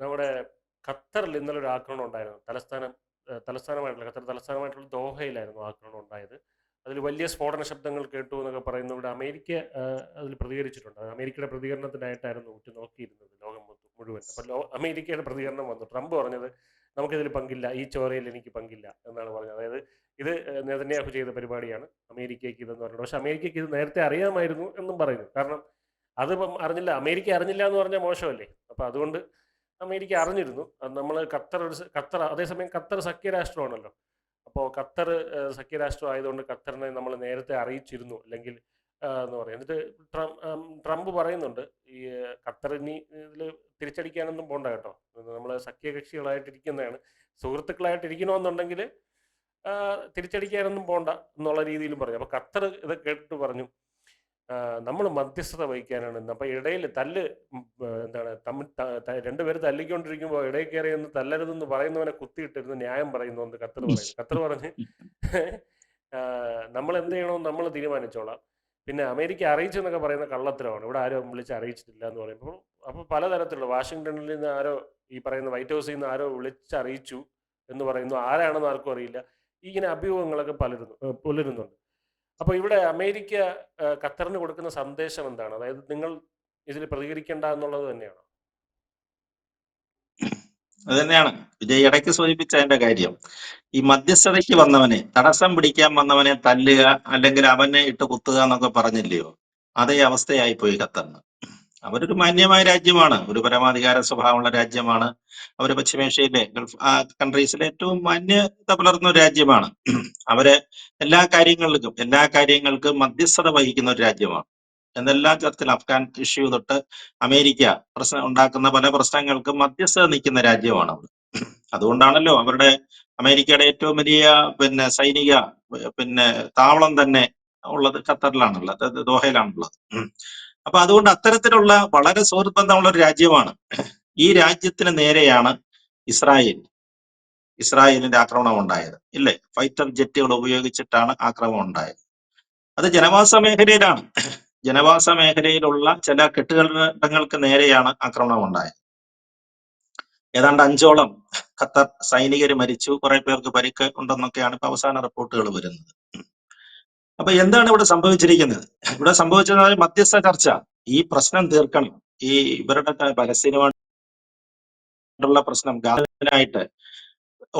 നമ്മുടെ ഖത്തറിൽ ഇന്നലെ ഒരു ആക്രമണം ഉണ്ടായിരുന്നു. തലസ്ഥാനം തലസ്ഥാനമായിട്ടുള്ള ഖത്തർ തലസ്ഥാനമായിട്ടുള്ള ദോഹയിലായിരുന്നു ആക്രമണം ഉണ്ടായത്. അതിൽ വലിയ സ്ഫോടന ശബ്ദങ്ങൾ കേട്ടു എന്നൊക്കെ പറയുന്നു ഇവിടെ അമേരിക്ക അതിൽ പ്രതികരിച്ചിട്ടുണ്ട്. അമേരിക്കയുടെ പ്രതികരണത്തിനായിട്ടായിരുന്നു ഉറ്റു നോക്കിയിരുന്നത് ലോകം മുഴുവൻ. അപ്പോൾ ലോ അമേരിക്കയുടെ പ്രതികരണം വന്നു. ട്രംപ് പറഞ്ഞത് നമുക്കിതിൽ പങ്കില്ല ഈ ചോരയിൽ എനിക്ക് പങ്കില്ല എന്നാണ് പറഞ്ഞത്. അതായത് ഇത് നെതന്യാഹു ചെയ്ത പരിപാടിയാണ്. അമേരിക്കയ്ക്ക് ഇതെന്ന് പറഞ്ഞത് പക്ഷെ അമേരിക്കയ്ക്ക് ഇത് നേരത്തെ അറിയാമായിരുന്നു എന്നും പറയുന്നു. കാരണം അതിപ്പം അറിഞ്ഞില്ല. അമേരിക്ക അറിഞ്ഞില്ല എന്ന് പറഞ്ഞാൽ മോശമല്ലേ? അപ്പം അതുകൊണ്ട് അമേരിക്ക അറിഞ്ഞിരുന്നു. നമ്മൾ ഖത്തർ ഒരു ഖത്തർ അതേസമയം ഖത്തർ സഖ്യരാഷ്ട്രമാണല്ലോ. അപ്പോൾ ഖത്തർ സഖ്യരാഷ്ട്രം ആയതുകൊണ്ട് ഖത്തറിനെ നമ്മൾ നേരത്തെ അറിയിച്ചിരുന്നു. അല്ലെങ്കിൽ എന്ന് പറയും. എന്നിട്ട് ട്രംപ് പറയുന്നുണ്ട് ഈ ഖത്തർ ഇനി ഇതിൽ തിരിച്ചടിക്കാനൊന്നും പോണ്ട കേട്ടോ. നമ്മൾ സഖ്യകക്ഷികളായിട്ടിരിക്കുന്നതാണ്. സുഹൃത്തുക്കളായിട്ടിരിക്കണമെന്നുണ്ടെങ്കിൽ തിരിച്ചടിക്കാനൊന്നും പോണ്ട എന്നുള്ള രീതിയിലും പറഞ്ഞു അപ്പോൾ ഖത്തർ ഇത് കേട്ടിട്ട് പറഞ്ഞു നമ്മൾ മധ്യസ്ഥത വഹിക്കാനാണ്. അപ്പോൾ ഇടയിൽ തല്ല് എന്താണ് തമ്മിൽ രണ്ടുപേർ രണ്ടുപേര് തല്ലിക്കൊണ്ടിരിക്കുമ്പോൾ ഇടയിൽ കയറി ഒന്ന് തല്ലരുതെന്ന് പറയുന്നവനെ കുത്തിയിട്ടിരുന്ന് ന്യായം പറയുന്നു എന്ന് ഖത്തർ പറയുന്നു ഖത്തർ പറഞ്ഞ് നമ്മൾ എന്ത് ചെയ്യണമെന്ന് നമ്മൾ തീരുമാനിച്ചോളാം. പിന്നെ അമേരിക്ക അറിയിച്ചു എന്നൊക്കെ പറയുന്ന കള്ളത്തരമാണ്. ഇവിടെ ആരും വിളിച്ച് അറിയിച്ചിട്ടില്ല എന്ന് പറയുമ്പോൾ അപ്പോൾ പലതരത്തിലുള്ള വാഷിങ്ടണിൽ നിന്ന് ആരോ ഈ പറയുന്ന വൈറ്റ് ഹൗസിൽ നിന്ന് ആരോ വിളിച്ചറിയിച്ചു എന്ന് പറയുന്നു. ആരാണെന്ന് ആർക്കും അറിയില്ല. ഇങ്ങനെ അഭ്യൂഹങ്ങളൊക്കെ പലരുന്നു പുലരുന്നുണ്ട്. അപ്പോൾ ഇവിടെ അമേരിക്ക ഖത്തറിന് കൊടുക്കുന്ന സന്ദേശം എന്താണ്? അതായത് നിങ്ങൾ ഇതിൽ പ്രതികരിക്കേണ്ട എന്നുള്ളത് തന്നെയാണ്? അത് തന്നെയാണ്. വിജയ് ഇടയ്ക്ക് സൂചിപ്പിച്ച അതിന്റെ കാര്യം. ഈ മധ്യസ്ഥതയ്ക്ക് വന്നവനെ തടസ്സം പിടിക്കാൻ വന്നവനെ തല്ലുക അല്ലെങ്കിൽ അവനെ ഇട്ട് കുത്തുക എന്നൊക്കെ പറഞ്ഞില്ലയോ? അതേ അവസ്ഥയായി പോയി ഖത്തറിന്. അവരൊരു മാന്യമായ രാജ്യമാണ്. ഒരു പരമാധികാര സ്വഭാവമുള്ള രാജ്യമാണ്. അവർ പശ്ചിമേഷ്യയിലെ ഗൾഫ് കൺട്രീസിലെ ഏറ്റവും മാന്യത പുലർന്ന ഒരു രാജ്യമാണ്. അവർ എല്ലാ കാര്യങ്ങൾക്കും എല്ലാ കാര്യങ്ങൾക്കും മധ്യസ്ഥത വഹിക്കുന്ന ഒരു രാജ്യമാണ്. എന്നെല്ലാ തരത്തിൽ അഫ്ഗാൻ ഇഷ്യൂ തൊട്ട് അമേരിക്ക പ്രശ്നം ഉണ്ടാക്കുന്ന പല പ്രശ്നങ്ങൾക്കും മധ്യസ്ഥത നിൽക്കുന്ന രാജ്യമാണ് അവർ അതുകൊണ്ടാണല്ലോ അവരുടെ അമേരിക്കയുടെ ഏറ്റവും വലിയ പിന്നെ സൈനിക പിന്നെ താവളം തന്നെ ഉള്ളത് ഖത്തറിലാണുള്ളത് ദോഹയിലാണുള്ളത്. അപ്പൊ അതുകൊണ്ട് അത്തരത്തിലുള്ള വളരെ സുഹൃത്ത് ബന്ധമുള്ള ഒരു രാജ്യമാണ് ഈ രാജ്യത്തിന് നേരെയാണ് ഇസ്രായേൽ. ഇസ്രായേലിന്റെ ആക്രമണം ഉണ്ടായത്. ഇല്ലേ? ഫൈറ്റർ ജെറ്റുകൾ ഉപയോഗിച്ചിട്ടാണ് ആക്രമണം ഉണ്ടായത്. അത് ജനവാസ മേഖലയിലാണ്. ജനവാസ മേഖലയിലുള്ള ചില കെട്ടുകളിടങ്ങൾക്ക് നേരെയാണ് ആക്രമണം ഉണ്ടായത്. ഏതാണ്ട് അഞ്ചോളം ഖത്തർ സൈനികർ മരിച്ചു. കുറെ പേർക്ക് പരിക്ക് ഉണ്ടെന്നൊക്കെയാണ് ഇപ്പൊ അവസാന റിപ്പോർട്ടുകൾ വരുന്നത്. അപ്പൊ എന്താണ് ഇവിടെ സംഭവിച്ചിരിക്കുന്നത്? ഇവിടെ സംഭവിച്ചത് മധ്യസ്ഥ ചർച്ച. ഈ പ്രശ്നം തീർക്കണം. ഈ ഇവരുടെ പലസ്തീനുമായിട്ടുള്ള പ്രശ്നം ഗാനായിട്ട്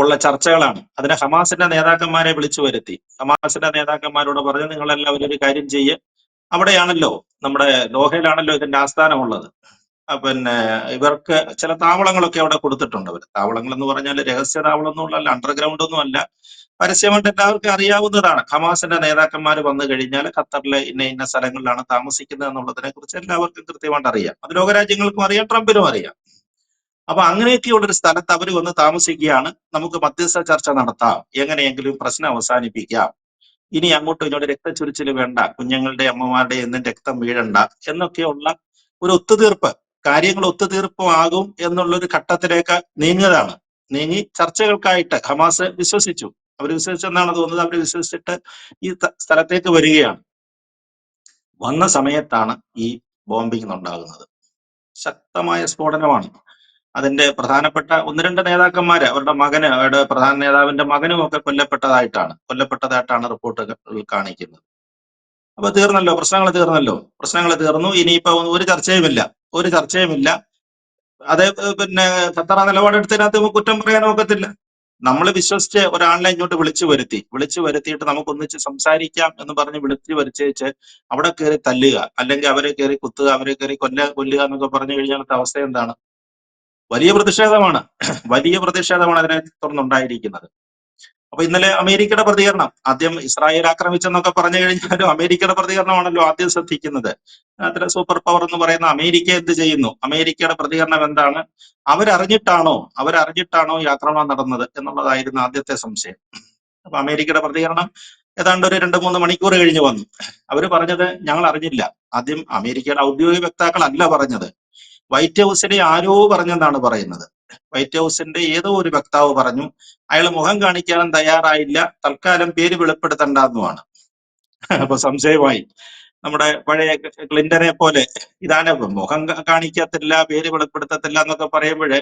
ഉള്ള ചർച്ചകളാണ്. അതിനെ ഹമാസിന്റെ നേതാക്കന്മാരെ വിളിച്ചു വരുത്തി. ഹമാസിന്റെ നേതാക്കന്മാരോട് പറഞ്ഞു നിങ്ങളെല്ലാവരും ഒരു കാര്യം ചെയ്യ്. അവിടെയാണല്ലോ നമ്മുടെ ദോഹയിലാണല്ലോ ഇതിന്റെ ആസ്ഥാനമുള്ളത്. പിന്നെ ഇവർക്ക് ചില താവളങ്ങളൊക്കെ അവിടെ കൊടുത്തിട്ടുണ്ട്. അവർ താവളങ്ങൾ എന്ന് പറഞ്ഞാൽ രഹസ്യ താവളം ഒന്നുമല്ല അണ്ടർഗ്രൗണ്ട് ഒന്നും അല്ല പരസ്യമായിട്ട് എല്ലാവർക്കും അറിയാവുന്നതാണ്. ഹമാസിന്റെ നേതാക്കന്മാർ വന്നു കഴിഞ്ഞാൽ ഖത്തറിലെ ഇന്ന ഇന്ന സ്ഥലങ്ങളിലാണ് താമസിക്കുന്നത് എന്നുള്ളതിനെ കുറിച്ച് എല്ലാവർക്കും കൃത്യമായിട്ട് അറിയാം. അത് ലോകരാജ്യങ്ങൾക്കും അറിയാം ട്രംപിനും അറിയാം. അപ്പൊ അങ്ങനെയൊക്കെയുള്ള ഒരു സ്ഥലത്ത് അവർ വന്ന് താമസിക്കുകയാണ്. നമുക്ക് മധ്യസ്ഥ ചർച്ച നടത്താം. എങ്ങനെയെങ്കിലും പ്രശ്നം അവസാനിപ്പിക്കാം. ഇനി അങ്ങോട്ടും ഇങ്ങോട്ട് രക്തച്ചൊരിച്ചിൽ വേണ്ട. കുഞ്ഞുങ്ങളുടെ അമ്മമാരുടെ എന്നും രക്തം വീഴണ്ട എന്നൊക്കെയുള്ള ഒരു ഒത്തുതീർപ്പ്. കാര്യങ്ങൾ ഒത്തുതീർപ്പമാകും എന്നുള്ള ഒരു ഘട്ടത്തിലേക്ക് നീങ്ങിയതാണ് നീങ്ങി ചർച്ചകൾക്കായിട്ട് ഹമാസ് വിശ്വസിച്ചു. അവർ വിശ്വസിച്ചെന്നാണ് തോന്നുന്നത് അവർ വിശ്വസിച്ചിട്ട് ഈ സ്ഥലത്തേക്ക് വരികയാണ്. വന്ന സമയത്താണ് ഈ ബോംബിംഗ് ഉണ്ടാകുന്നത്. ശക്തമായ സ്ഫോടനമാണ്. അതിന്റെ പ്രധാനപ്പെട്ട ഒന്ന് രണ്ട് നേതാക്കന്മാര് അവരുടെ മകന് അവരുടെ പ്രധാന നേതാവിന്റെ മകനും ഒക്കെ കൊല്ലപ്പെട്ടതായിട്ടാണ് കൊല്ലപ്പെട്ടതായിട്ടാണ് റിപ്പോർട്ടുകൾ കാണിക്കുന്നത്. അപ്പൊ തീർന്നല്ലോ? പ്രശ്നങ്ങൾ തീർന്നല്ലോ? പ്രശ്നങ്ങൾ തീർന്നു. ഇനിയിപ്പോ ഒരു ചർച്ചയുമില്ല. ഒരു ചർച്ചയുമില്ല. അതേ പിന്നെ ഖത്തറ നിലപാടെടുത്തതിനകത്ത് കുറ്റം പറയാൻ ഒക്കത്തില്ല. നമ്മൾ വിശ്വസിച്ച് ഒരാളിനെ ഇങ്ങോട്ട് വിളിച്ചു വരുത്തി. വിളിച്ചു വരുത്തിയിട്ട് നമുക്ക് ഒന്നിച്ച് സംസാരിക്കാം എന്ന് പറഞ്ഞ് വിളിച്ചു വരുത്തേച്ച് അവിടെ കയറി തല്ലുക. അല്ലെങ്കിൽ അവരെ കയറി കുത്തുക അവരെ കയറി കൊല്ല കൊല്ലുക എന്നൊക്കെ പറഞ്ഞു കഴിഞ്ഞാൽ അവസ്ഥ എന്താണ്? വലിയ പ്രതിഷേധമാണ്. വലിയ പ്രതിഷേധമാണ് അതിനെ തുടർന്നുണ്ടായിരിക്കുന്നത്. അപ്പൊ ഇന്നലെ അമേരിക്കയുടെ പ്രതികരണം. ആദ്യം ഇസ്രായേൽ ആക്രമിച്ചെന്നൊക്കെ പറഞ്ഞു കഴിഞ്ഞാലും അമേരിക്കയുടെ പ്രതികരണമാണല്ലോ ആദ്യം ശ്രദ്ധിക്കുന്നത്. അത്ര സൂപ്പർ പവർ എന്ന് പറയുന്ന അമേരിക്ക എന്ത് ചെയ്യുന്നു? അമേരിക്കയുടെ പ്രതികരണം എന്താണ്? അവരറിഞ്ഞിട്ടാണോ? അവരറിഞ്ഞിട്ടാണോ ഈ ആക്രമണം നടന്നത് എന്നുള്ളതായിരുന്നു ആദ്യത്തെ സംശയം. അപ്പൊ അമേരിക്കയുടെ പ്രതികരണം ഏതാണ്ട് ഒരു രണ്ട് മൂന്ന് മണിക്കൂർ കഴിഞ്ഞ് വന്നു. അവർ പറഞ്ഞത് ഞങ്ങൾ അറിഞ്ഞില്ല. ആദ്യം അമേരിക്കയുടെ ഔദ്യോഗിക വക്താക്കൾ അല്ല പറഞ്ഞത്. വൈറ്റ് ഹൗസിനെ ആരോ പറഞ്ഞെന്നാണ് പറയുന്നത്. വൈറ്റ് ഹൗസിന്റെ ഏതോ ഒരു വക്താവ് പറഞ്ഞു അയാൾ മുഖം കാണിക്കാനും തയ്യാറായില്ല തൽക്കാലം പേര് വെളിപ്പെടുത്തണ്ടെന്നുമാണ്. അപ്പൊ സംശയമായി. നമ്മുടെ പഴയ ക്ലിന്റനെ പോലെ ഇതാണ് മുഖം കാണിക്കത്തില്ല പേര് വെളിപ്പെടുത്തത്തില്ല എന്നൊക്കെ പറയുമ്പോഴേ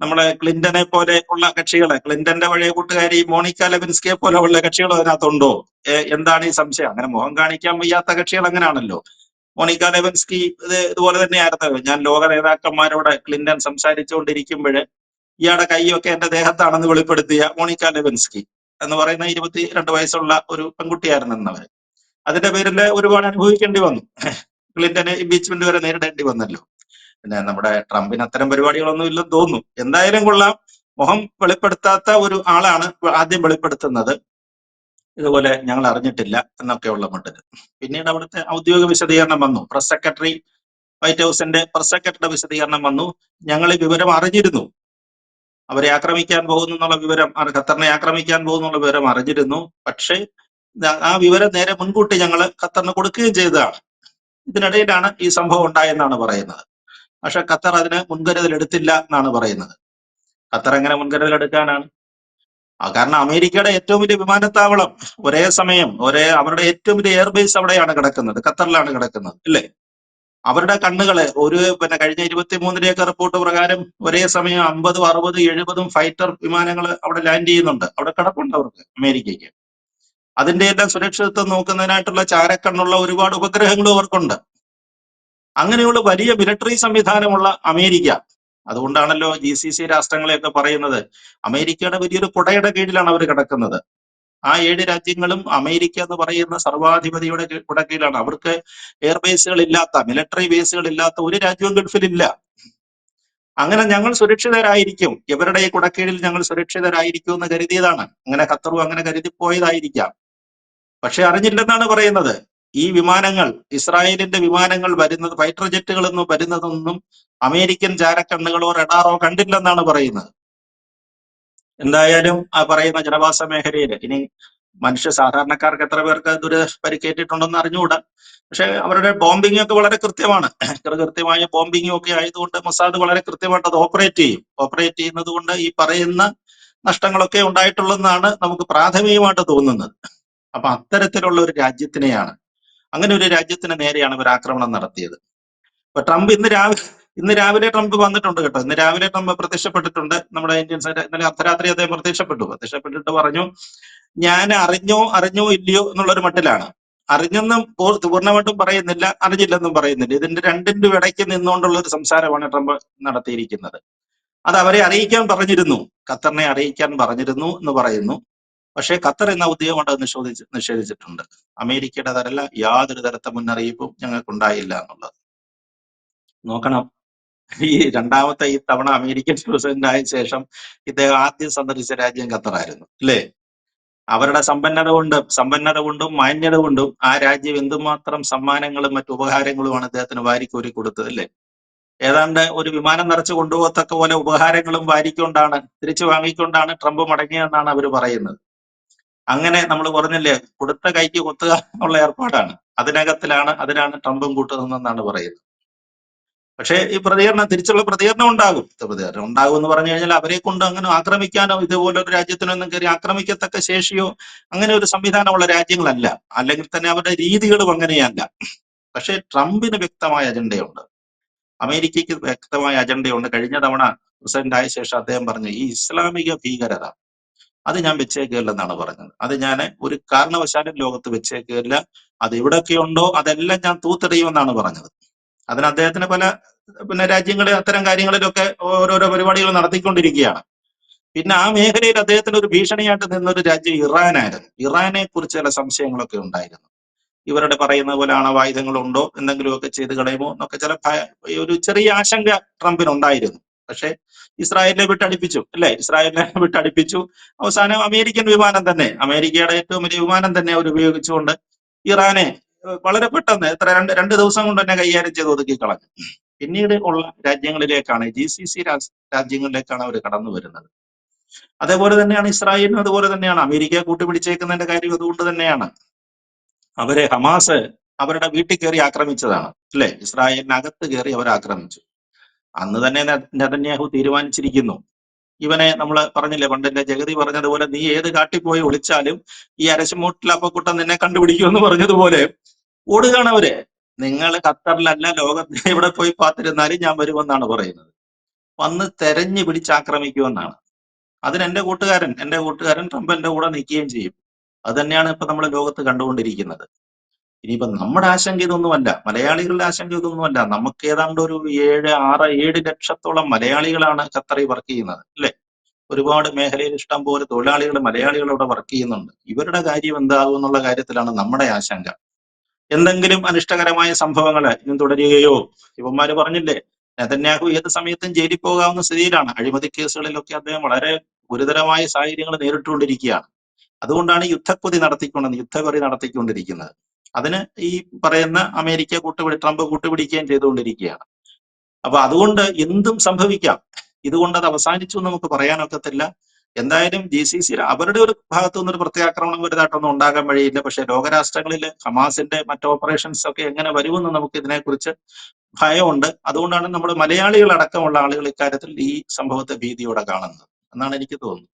നമ്മളെ ക്ലിന്റനെ പോലെ ഉള്ള കക്ഷികളെ ക്ലിന്റന്റെ പഴയ കൂട്ടുകാരി മോണിക്ക ലെവിൻസ്കെ പോലെ ഉള്ള കക്ഷികൾ അതിനകത്തുണ്ടോ? എന്താണ് ഈ സംശയം? അങ്ങനെ മുഖം കാണിക്കാൻ വയ്യാത്ത കക്ഷികൾ അങ്ങനെയാണല്ലോ. മോണിക്ക ലെവൻസ്കി ഇത് ഇതുപോലെ തന്നെയായിരുന്നു. ഞാൻ ലോക നേതാക്കന്മാരോട് ക്ലിന്റൺ സംസാരിച്ചുകൊണ്ടിരിക്കുമ്പോൾ ഇയാളുടെ കൈയൊക്കെ എന്റെ ദേഹത്താണെന്ന് വെളിപ്പെടുത്തിയ മോണിക്ക ലെവൻസ്കി എന്ന് പറയുന്ന ഇരുപത്തി രണ്ട് വയസ്സുള്ള ഒരു പെൺകുട്ടിയായിരുന്നു എന്നവര് അതിന്റെ പേരിൽ ഒരുപാട് അനുഭവിക്കേണ്ടി വന്നു. ക്ലിന്റന് ഇംപീച്ച്മെന്റ് വരെ നേരിടേണ്ടി വന്നല്ലോ. പിന്നെ നമ്മുടെ ട്രംപിന് അത്തരം പരിപാടികളൊന്നും ഇല്ലെന്ന് തോന്നുന്നു. എന്തായാലും കൊള്ളാം. മുഖം വെളിപ്പെടുത്താത്ത ഒരു ആളാണ് ആദ്യം വെളിപ്പെടുത്തുന്നത്. ഇതുപോലെ ഞങ്ങൾ അറിഞ്ഞിട്ടില്ല എന്നൊക്കെയുള്ള മട്ടിൽ. പിന്നീട് അവിടുത്തെ ഔദ്യോഗിക വിശദീകരണം വന്നു. പ്രസ് സെക്രട്ടറി വൈറ്റ് ഹൗസിന്റെ പ്രസ് സെക്രട്ടറിയുടെ വിശദീകരണം വന്നു. ഞങ്ങൾ ഈ വിവരം അറിഞ്ഞിരുന്നു. അവരെ ആക്രമിക്കാൻ പോകുന്നു എന്നുള്ള വിവരം ഖത്തറിനെ ആക്രമിക്കാൻ പോകുന്നു എന്നുള്ള വിവരം അറിഞ്ഞിരുന്നു. പക്ഷേ ആ വിവരം നേരെ മുൻകൂട്ടി ഞങ്ങൾ ഖത്തറിന് കൊടുക്കുകയും ചെയ്തതാണ്. ഇതിനിടയിലാണ് ഈ സംഭവം ഉണ്ടായെന്നാണ് പറയുന്നത്. പക്ഷെ ഖത്തർ അതിന് മുൻകരുതൽ എടുത്തില്ല എന്നാണ് പറയുന്നത്. ഖത്തർ എങ്ങനെ മുൻകരുതൽ എടുക്കാനാണ് കാരണം അമേരിക്കയുടെ ഏറ്റവും വലിയ വിമാനത്താവളം ഒരേ സമയം ഒരേ അവരുടെ ഏറ്റവും വലിയ എയർബേസ് അവിടെയാണ് കിടക്കുന്നത് ഖത്തറിലാണ് കിടക്കുന്നത് അല്ലേ? അവരുടെ കണ്ണുകളെ ഒരു പിന്നെ കഴിഞ്ഞ ഇരുപത്തി മൂന്നിലേക്ക് റിപ്പോർട്ട് പ്രകാരം ഒരേ സമയം അമ്പതും അറുപതും എഴുപതും ഫൈറ്റർ വിമാനങ്ങൾ അവിടെ ലാൻഡ് ചെയ്യുന്നുണ്ട്. അവിടെ കിടപ്പുണ്ട് അവർക്ക് അമേരിക്കയ്ക്ക്. അതിന്റെ എല്ലാം സുരക്ഷിതത്വം നോക്കുന്നതിനായിട്ടുള്ള ചാരക്കണ്ണുള്ള ഒരുപാട് ഉപഗ്രഹങ്ങളും അവർക്കുണ്ട്. അങ്ങനെയുള്ള വലിയ മിലിറ്ററി സംവിധാനമുള്ള അമേരിക്ക അതുകൊണ്ടാണല്ലോ ജി സി സി രാഷ്ട്രങ്ങളെയൊക്കെ പറയുന്നത്. അമേരിക്കയുടെ വലിയൊരു കുടയുടെ കീഴിലാണ് അവർ കിടക്കുന്നത്. ആ ഏഴ് രാജ്യങ്ങളും അമേരിക്ക എന്ന് പറയുന്ന സർവാധിപതിയുടെ കീ- കുട കീഴിലാണ്. അവർക്ക് എയർബേസുകൾ ഇല്ലാത്ത മിലിറ്ററി ബേസുകൾ ഇല്ലാത്ത ഒരു രാജ്യവും ഗൾഫിലില്ല. അങ്ങനെ ഞങ്ങൾ സുരക്ഷിതരായിരിക്കും. ഇവരുടെ ഈ കുടക്കീഴിൽ ഞങ്ങൾ സുരക്ഷിതരായിരിക്കും എന്ന് കരുതിയതാണ്. അങ്ങനെ ഖത്തറും അങ്ങനെ കരുതി പോയതായിരിക്കാം പക്ഷെ അറിഞ്ഞില്ലെന്നാണ് പറയുന്നത്. ഈ വിമാനങ്ങൾ ഇസ്രായേലിന്റെ വിമാനങ്ങൾ വരുന്നത് ഫൈറ്റർ ജെറ്റുകൾ എന്ന് വരുന്നതൊന്നും അമേരിക്കൻ ചാരക്കണ്ണുകളോ റഡാറോ കണ്ടില്ലെന്നാണ് പറയുന്നത്. എന്തായാലും ആ പറയുന്ന ജനവാസ മേഖലയിൽ ഇനി മനുഷ്യ സാധാരണക്കാർക്ക് എത്ര പേർക്ക് ദുര പരിക്കേറ്റിട്ടുണ്ടെന്ന് അറിഞ്ഞുകൂടാ. പക്ഷെ അവരുടെ ബോംബിംഗ് ഒക്കെ വളരെ കൃത്യമാണ്. കൃത്യമായ ബോംബിംഗും ഒക്കെ ആയതുകൊണ്ട് മൊസാദ് വളരെ കൃത്യമായിട്ട് അത് ഓപ്പറേറ്റ് ചെയ്യും. ഓപ്പറേറ്റ് ചെയ്യുന്നത് കൊണ്ട് ഈ പറയുന്ന നഷ്ടങ്ങളൊക്കെ ഉണ്ടായിട്ടുള്ളതെന്നാണ് നമുക്ക് പ്രാഥമികമായിട്ട് തോന്നുന്നത്. അപ്പൊ അത്തരത്തിലുള്ള ഒരു രാജ്യത്തിനെയാണ് അങ്ങനെ ഒരു രാജ്യത്തിന് നേരെയാണ് ഇവർ ആക്രമണം നടത്തിയത്. അപ്പൊ ട്രംപ് ഇന്ന് രാവിലെ ഇന്ന് രാവിലെ ട്രംപ് വന്നിട്ടുണ്ട് കേട്ടോ. ഇന്ന് രാവിലെ ട്രംപ് പ്രത്യക്ഷപ്പെട്ടിട്ടുണ്ട്. നമ്മുടെ ഇന്ത്യൻ ഇന്നലെ അർദ്ധരാത്രി അദ്ദേഹം പ്രത്യക്ഷപ്പെട്ടു. പ്രത്യക്ഷപ്പെട്ടിട്ട് പറഞ്ഞു ഞാൻ അറിഞ്ഞോ അറിഞ്ഞോ ഇല്ലയോ എന്നുള്ളൊരു മട്ടിലാണ്. അറിഞ്ഞെന്നും പൂർ- പൂർണമായിട്ടും പറയുന്നില്ല അറിഞ്ഞില്ലെന്നും പറയുന്നില്ല. ഇതിന്റെ രണ്ടിന്റെ ഇടയ്ക്ക് നിന്നുകൊണ്ടുള്ള ഒരു സംസാരമാണ് ട്രംപ് നടത്തിയിരിക്കുന്നത്. അത് അവരെ അറിയിക്കാൻ പറഞ്ഞിരുന്നു. ഖത്തറിനെ അറിയിക്കാൻ പറഞ്ഞിരുന്നു എന്ന് പറയുന്നു. പക്ഷേ ഖത്തർ എന്ന ഉദ്യോഗം അത് നിഷേധിച്ച് നിഷേധിച്ചിട്ടുണ്ട്. അമേരിക്കയുടെ തരല്ല യാതൊരു തരത്തെ മുന്നറിയിപ്പും ഞങ്ങൾക്കുണ്ടായില്ല എന്നുള്ളത്. നോക്കണം. ഈ രണ്ടാമത്തെ ഈ തവണ അമേരിക്കൻ പ്രസിഡന്റ് ആയ ശേഷം ഇദ്ദേഹം ആദ്യം സന്ദർശിച്ച രാജ്യം ഖത്തറായിരുന്നു അല്ലേ? അവരുടെ സമ്പന്നത കൊണ്ടും സമ്പന്നത കൊണ്ടും മാന്യത കൊണ്ടും ആ രാജ്യം എന്തുമാത്രം സമ്മാനങ്ങളും മറ്റു ഉപഹാരങ്ങളുമാണ് അദ്ദേഹത്തിന് വാരിക്കോരി കൊടുത്തത് അല്ലേ? ഏതാണ്ട് ഒരു വിമാനം നിറച്ച് കൊണ്ടുപോകത്തക്ക പോലെ ഉപഹാരങ്ങളും വാരിക്കൊണ്ടാണ് തിരിച്ചു വാങ്ങിക്കൊണ്ടാണ് ട്രംപ് മടങ്ങിയതെന്നാണ് അവർ പറയുന്നത്. അങ്ങനെ നമ്മൾ പറഞ്ഞില്ലേ കൊടുത്ത കൈക്ക് കൊത്തുക എന്നുള്ള ഏർപ്പാടാണ്. അതിനകത്തിലാണ് അതിനാണ് ട്രംപും കൂട്ടുന്നതെന്നാണ് പറയുന്നത്. പക്ഷേ ഈ പ്രതികരണം തിരിച്ചുള്ള പ്രതികരണം ഉണ്ടാകും. പ്രതികരണം ഉണ്ടാകും എന്ന് പറഞ്ഞു കഴിഞ്ഞാൽ അവരെ കൊണ്ട് അങ്ങനെ ആക്രമിക്കാനോ ഇതുപോലെ ഒരു രാജ്യത്തിനൊന്നും കയറി ആക്രമിക്കത്തക്ക ശേഷിയോ അങ്ങനെ ഒരു സംവിധാനമുള്ള രാജ്യങ്ങളല്ല. അല്ലെങ്കിൽ തന്നെ അവരുടെ രീതികളും അങ്ങനെയല്ല. പക്ഷേ ട്രംപിന് വ്യക്തമായ അജണ്ടയുണ്ട്. അമേരിക്കയ്ക്ക് വ്യക്തമായ അജണ്ടയുണ്ട്. കഴിഞ്ഞ തവണ പ്രസിഡന്റ് ആയ ശേഷം അദ്ദേഹം പറഞ്ഞു ഈ ഇസ്ലാമിക ഭീകരത അത് ഞാൻ വെച്ചേക്കില്ലെന്നാണ് പറഞ്ഞത്. അത് ഞാൻ ഒരു കാരണവശാലും ലോകത്ത് വെച്ചേക്കില്ല അത് എവിടെയൊക്കെ ഉണ്ടോ അതെല്ലാം ഞാൻ തൂത്തെറിയുമെന്നാണ് പറഞ്ഞത്. അതിന് അദ്ദേഹത്തിന് പല പിന്നെ രാജ്യങ്ങളിൽ അത്തരം കാര്യങ്ങളിലൊക്കെ ഓരോരോ പരിപാടികൾ നടത്തിക്കൊണ്ടിരിക്കുകയാണ്. പിന്നെ ആ മേഖലയിൽ അദ്ദേഹത്തിന് ഒരു ഭീഷണിയായിട്ട് നിന്നൊരു രാജ്യം ഇറാനായിരുന്നു. ഇറാനെ കുറിച്ച് ചില സംശയങ്ങളൊക്കെ ഉണ്ടായിരുന്നു. ഇവരുടെ പറയുന്ന പോലെ ആണവായുധങ്ങളുണ്ടോ? എന്തെങ്കിലുമൊക്കെ ചെയ്ത് കളയുമോ? എന്നൊക്കെ ചില ഒരു ചെറിയ ആശങ്ക ട്രംപിന് ഉണ്ടായിരുന്നു പക്ഷേ ഇസ്രായേലിനെ വിട്ടടിപ്പിച്ചു അല്ലെ? ഇസ്രായേലിനെ വിട്ടടിപ്പിച്ചു. അവസാനം അമേരിക്കൻ വിമാനം തന്നെ അമേരിക്കയുടെ ഏറ്റവും വലിയ വിമാനം തന്നെ അവർ ഉപയോഗിച്ചുകൊണ്ട് ഇറാനെ വളരെ പെട്ടെന്ന് എത്ര രണ്ട് രണ്ട് ദിവസം കൊണ്ട് തന്നെ കൈകാര്യം ചെയ്ത് ഒതുക്കി കളഞ്ഞു. പിന്നീട് ഉള്ള രാജ്യങ്ങളിലേക്കാണ് ജി സി സി രാജ്യങ്ങളിലേക്കാണ് അവർ കടന്നു വരുന്നത്. അതേപോലെ തന്നെയാണ് ഇസ്രായേലിനും അതുപോലെ തന്നെയാണ്. അമേരിക്ക കൂട്ടുപിടിച്ചേക്കുന്നതിന്റെ കാര്യം അതുകൊണ്ട് തന്നെയാണ്. അവരെ ഹമാസ് അവരുടെ വീട്ടിൽ കയറി ആക്രമിച്ചതാണ് അല്ലെ? ഇസ്രായേലിനകത്ത് കയറി അവർ ആക്രമിച്ചു. അന്ന് തന്നെ നെതന്യാഹു തീരുമാനിച്ചിരിക്കുന്നു. ഇവനെ നമ്മൾ പറഞ്ഞില്ലേ പണ്ടിന്റെ ജഗതി പറഞ്ഞതുപോലെ നീ ഏത് കാട്ടിൽ പോയി ഒളിച്ചാലും ഈ അരശുമൂട്ടിൽ അപ്പക്കുട്ടൻ നിന്നെ കണ്ടുപിടിക്കുമെന്ന് പറഞ്ഞതുപോലെ ഓടുകയാണ് അവർ. നിങ്ങൾ ഖത്തറിലല്ല ലോകത്ത് എവിടെ പോയി പാത്തിരുന്നാലും ഞാൻ വരുമെന്നാണ് പറയുന്നത്. വന്ന് തെരഞ്ഞു പിടിച്ചാക്രമിക്കുമെന്നാണ് അതിന് എന്റെ കൂട്ടുകാരൻ എന്റെ കൂട്ടുകാരൻ ട്രംപ് എന്റെ കൂടെ നിൽക്കുകയും ചെയ്യും. അത് തന്നെയാണ് ഇപ്പൊ നമ്മൾ ലോകത്ത് കണ്ടുകൊണ്ടിരിക്കുന്നത്. ഇനിയിപ്പോ നമ്മുടെ ആശങ്ക ഇതൊന്നുമല്ല മലയാളികളുടെ ആശങ്ക ഇതൊന്നുമല്ല നമുക്ക് ഏതാണ്ട് ഒരു ഏഴ് ആറ് ഏഴ് ലക്ഷത്തോളം മലയാളികളാണ് ഖത്തറിൽ വർക്ക് ചെയ്യുന്നത് അല്ലെ? ഒരുപാട് മേഖലയിൽ ഇഷ്ടം പോലെ തൊഴിലാളികൾ മലയാളികൾ അവിടെ വർക്ക് ചെയ്യുന്നുണ്ട്. ഇവരുടെ കാര്യം എന്താകും എന്നുള്ള കാര്യത്തിലാണ് നമ്മുടെ ആശങ്ക. എന്തെങ്കിലും അനിഷ്ടകരമായ സംഭവങ്ങൾ ഇനി തുടരുകയോ? ഇവന്മാര് പറഞ്ഞില്ലേ നെതന്യാഹു ഏത് സമയത്തും ജയിലിൽ പോകാവുന്ന സ്ഥിതിയിലാണ്. അഴിമതി കേസുകളിലൊക്കെ അദ്ദേഹം വളരെ ഗുരുതരമായ സാഹചര്യങ്ങൾ നേരിട്ടുകൊണ്ടിരിക്കുകയാണ്. അതുകൊണ്ടാണ് യുദ്ധക്കുതി നടത്തിക്കൊണ്ട് യുദ്ധക്കൊതി നടത്തിക്കൊണ്ടിരിക്കുന്നത്. അതിന് ഈ പറയുന്ന അമേരിക്ക കൂട്ടുപിടി ട്രംപ് കൂട്ടുപിടിക്കുകയും ചെയ്തുകൊണ്ടിരിക്കുകയാണ്. അപ്പൊ അതുകൊണ്ട് എന്തും സംഭവിക്കാം. ഇതുകൊണ്ട് അത് അവസാനിച്ചു എന്ന് നമുക്ക് പറയാനൊക്കത്തില്ല എന്തായാലും ജി സി സി അവരുടെ ഒരു ഭാഗത്തു നിന്ന് ഒരു പ്രത്യാക്രമണം വലുതായിട്ടൊന്നും ഉണ്ടാകാൻ വഴിയില്ല. പക്ഷെ ലോകരാഷ്ട്രങ്ങളിൽ ഹമാസിന്റെ മറ്റ് ഓപ്പറേഷൻസ് ഒക്കെ എങ്ങനെ വരുമെന്ന് നമുക്ക് ഇതിനെക്കുറിച്ച് ഭയമുണ്ട്. അതുകൊണ്ടാണ് നമ്മൾ മലയാളികൾ അടക്കമുള്ള ആളുകൾ ഇക്കാര്യത്തിൽ ഈ സംഭവത്തെ ഭീതിയോടെ കാണുന്നത്. എന്നാണ് എനിക്ക് തോന്നുന്നത്.